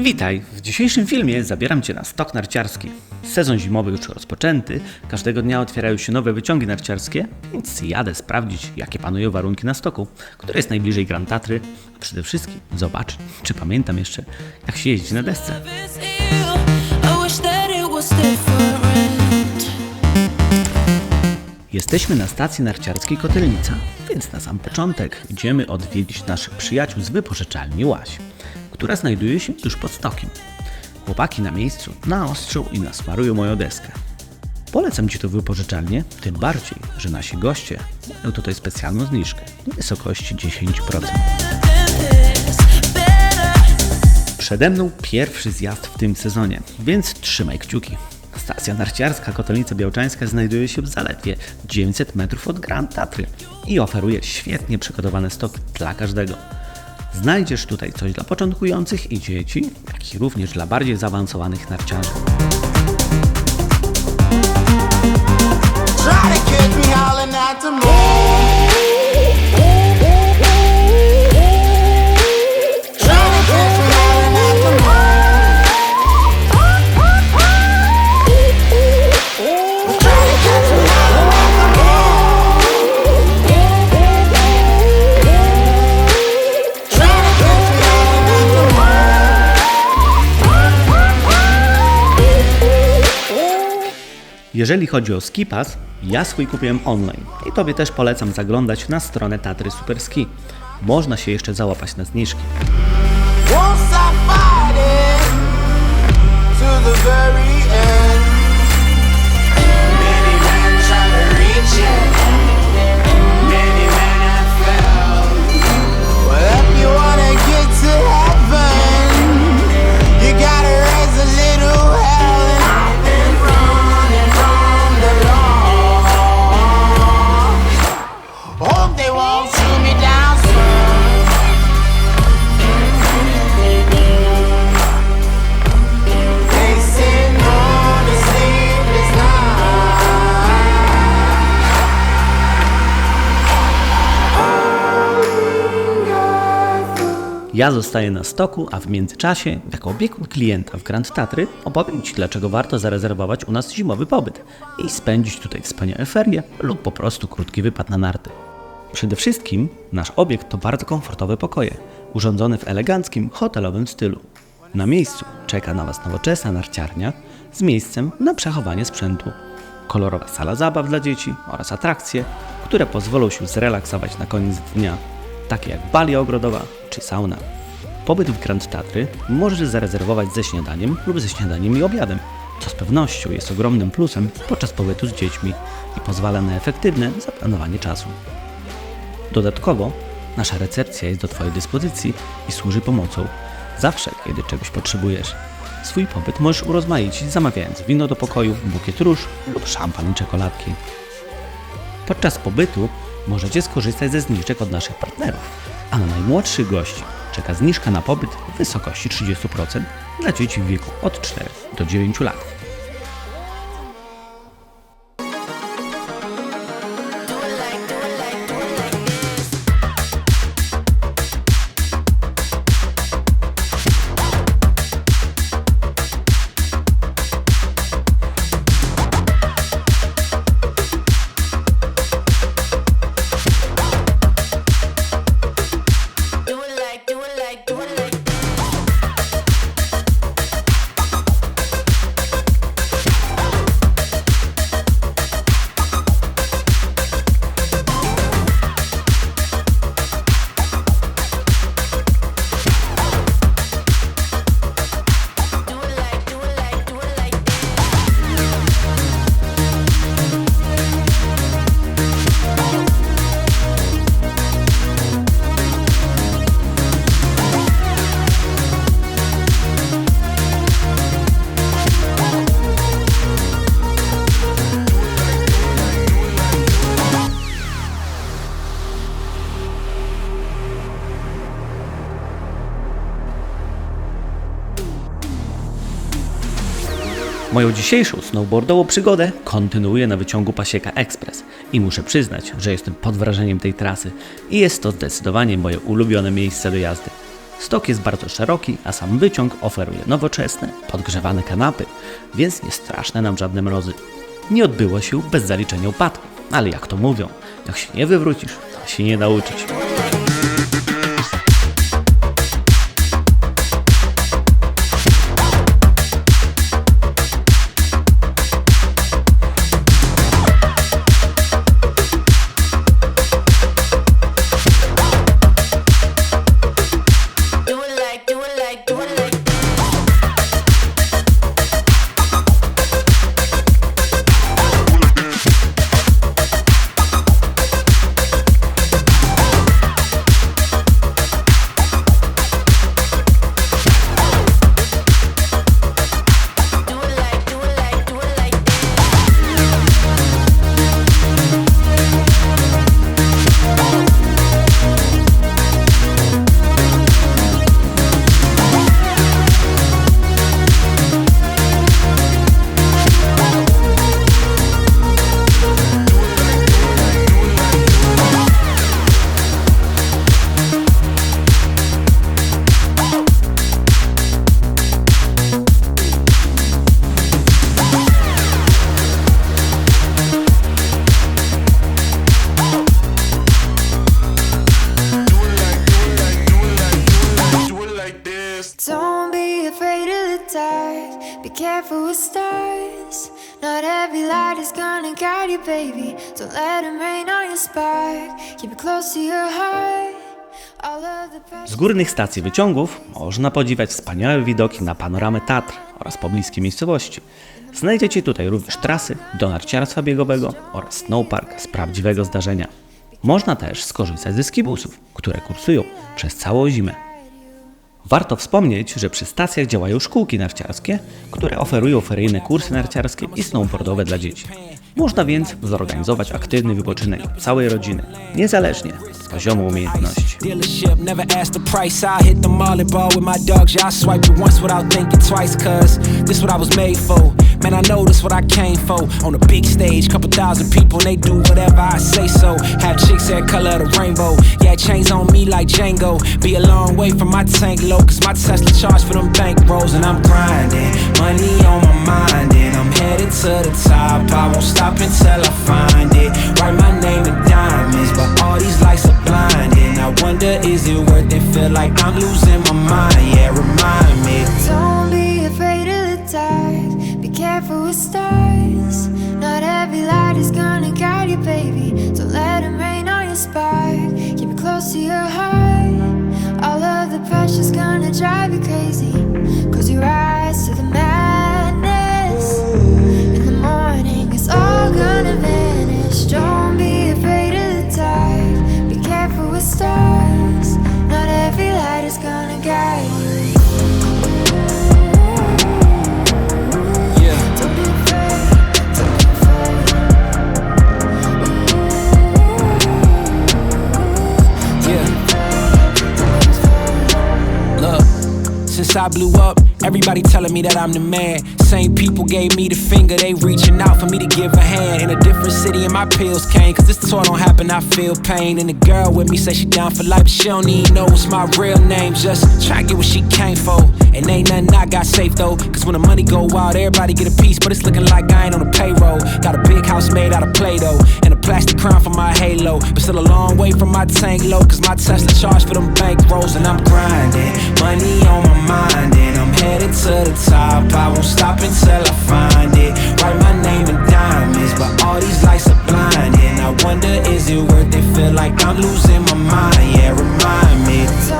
Witaj! W dzisiejszym filmie zabieram Cię na stok narciarski. Sezon zimowy już rozpoczęty, każdego dnia otwierają się nowe wyciągi narciarskie, więc jadę sprawdzić, jakie panują warunki na stoku, który jest najbliżej Grand Tatry, a przede wszystkim zobaczyć, czy pamiętam jeszcze, jak się jeździ na desce. Jesteśmy na stacji narciarskiej Kotelnica, więc na sam początek idziemy odwiedzić naszych przyjaciół z wypożyczalni Łaś, która znajduje się tuż pod stokiem. Chłopaki na miejscu naostrzą i nasmarują moją deskę. Polecam Ci to wypożyczalnię, tym bardziej, że nasi goście mają tutaj specjalną zniżkę w wysokości 10%. Than this. Better. Przede mną pierwszy zjazd w tym sezonie, więc trzymaj kciuki. Stacja narciarska Kotolnica Białczańska znajduje się zaledwie 900 metrów od Grand Tatry i oferuje świetnie przygotowane stoki dla każdego. Znajdziesz tutaj coś dla początkujących i dzieci, jak i również dla bardziej zaawansowanych narciarzy. Try to Jeżeli chodzi o ski pass, ja swój kupiłem online i Tobie też polecam zaglądać na stronę Tatry Super Ski. Można się jeszcze załapać na zniżki. To the very end. Ja zostaję na stoku, a w międzyczasie, jako opiekun klienta w Grand Tatry, opowiem Ci, dlaczego warto zarezerwować u nas zimowy pobyt i spędzić tutaj wspaniałe ferie lub po prostu krótki wypad na narty. Przede wszystkim nasz obiekt to bardzo komfortowe pokoje, urządzone w eleganckim, hotelowym stylu. Na miejscu czeka na Was nowoczesna narciarnia z miejscem na przechowanie sprzętu, kolorowa sala zabaw dla dzieci oraz atrakcje, które pozwolą się zrelaksować na koniec dnia, takie jak balia ogrodowa czy sauna. Pobyt w Grand Tatry możesz zarezerwować ze śniadaniem lub ze śniadaniem i obiadem, co z pewnością jest ogromnym plusem podczas pobytu z dziećmi i pozwala na efektywne zaplanowanie czasu. Dodatkowo nasza recepcja jest do Twojej dyspozycji i służy pomocą zawsze, kiedy czegoś potrzebujesz. Swój pobyt możesz urozmaicić zamawiając wino do pokoju, bukiet róż lub szampan i czekoladki. Podczas pobytu możecie skorzystać ze zniżek od naszych partnerów, a na najmłodszych gości czeka zniżka na pobyt w wysokości 30% dla dzieci w wieku od 4 do 9 lat. Moją dzisiejszą snowboardową przygodę kontynuuję na wyciągu Pasieka Express i muszę przyznać, że jestem pod wrażeniem tej trasy i jest to zdecydowanie moje ulubione miejsce do jazdy. Stok jest bardzo szeroki, a sam wyciąg oferuje nowoczesne, podgrzewane kanapy, więc nie straszne nam żadne mrozy. Nie odbyło się bez zaliczenia upadku, ale jak to mówią, jak się nie wywrócisz, to się nie nauczyć. Not every light is gonna guide you, baby. Don't let rain on your spark. Keep it close to your heart. Z górnych stacji wyciągów można podziwiać wspaniałe widoki na panoramę Tatr oraz pobliskie miejscowości. Znajdziecie tutaj również trasy do narciarstwa biegowego oraz snowpark z prawdziwego zdarzenia. Można też skorzystać ze skibusów, które kursują przez całą zimę. Warto wspomnieć, że przy stacjach działają szkółki narciarskie, które oferują feryjne kursy narciarskie i snowboardowe dla dzieci. Można więc zorganizować aktywny wypoczynek całej rodziny, niezależnie od poziomu umiejętności. Man, I know this what I came for. On a big stage, couple thousand people, and they do whatever I say so. Have chicks that color the rainbow. Yeah, chains on me like Django. Be a long way from my tank low, cause my Tesla charged for them bank rolls, and I'm grinding. Money on my mind, and I'm headed to the top. Won't stop until I find it. Write my name in diamonds, but all these lights are blinding. I wonder, is it worth it? Feel like I'm losing my mind. Yeah, remind me. Don't be afraid of the dark. Be careful with stars. Not every light is gonna guide you, baby. Don't let them rain on your spark. Keep it close to your heart. All of the pressure's gonna drive you crazy. Cause you rise I blew up, everybody telling me that I'm the man. Same people gave me the finger, they reaching out for me to give a hand. In a different city, and my pills came. Cause this tour don't happen, I feel pain. And the girl with me say she down for life, but she don't even know what's my real name. Just try to get what she came for. And ain't nothing I got safe though. Cause when the money go wild, everybody get a piece. But it's looking like I ain't on the payroll. Got a big house made out of Play Doh. And a plastic crown my halo. But still a long way from my tank low. Cause my Tesla charged for them bank rolls. And I'm grinding. Money on my mind. And I'm headed to the top. I won't stop until I find it. Write my name in diamonds. But all these lights are blinding. I wonder, is it worth it? Feel like I'm losing my mind. Yeah, remind me.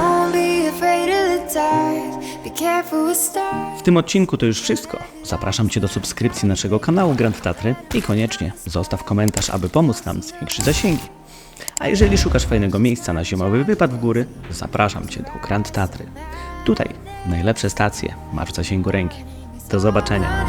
W tym odcinku to już wszystko. Zapraszam Cię do subskrypcji naszego kanału Grand Tatry i koniecznie zostaw komentarz, aby pomóc nam zwiększyć zasięgi. A jeżeli szukasz fajnego miejsca na zimowy wypad w góry, zapraszam Cię do Grand Tatry. Tutaj najlepsze stacje masz w zasięgu ręki. Do zobaczenia.